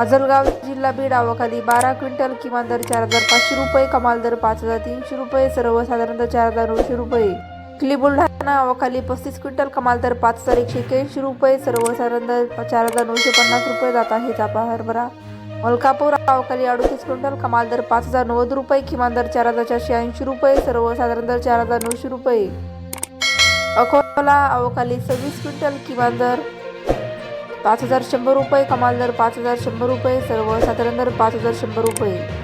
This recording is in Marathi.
हजलगाव जिल्हा बीड आवाखाली बारा क्विंटल किमान दर चार हजार पाचशे रुपये कमाल दर पाच हजार तीनशे रुपये सर्वसाधारण दर चार हजार नऊशे रुपये. किल्ली बुलढाणा आवाखाली पस्तीस क्विंटल कमाल दर पाच हजार एकशे एक्याऐंशी रुपये सर्वसाधारण दर चार हजार नऊशे पन्नास रुपये जात आहे चापा हरभरा मलकापूर आवाखाली अडतीस क्विंटल कमाल दर पाच हजार नव्वद रुपये किमान दर चार हजार चारशे ऐंशी रुपये सर्वसाधारण दर चार हजार नऊशे रुपये. अकोला अवकाली सव्वीस क्विंटल किमान दर पाच हजार शंभर रुपये कमाल दर पाच हजार शंभर रुपये सर्वसाधारण दर पाच हजार शंभर रुपये.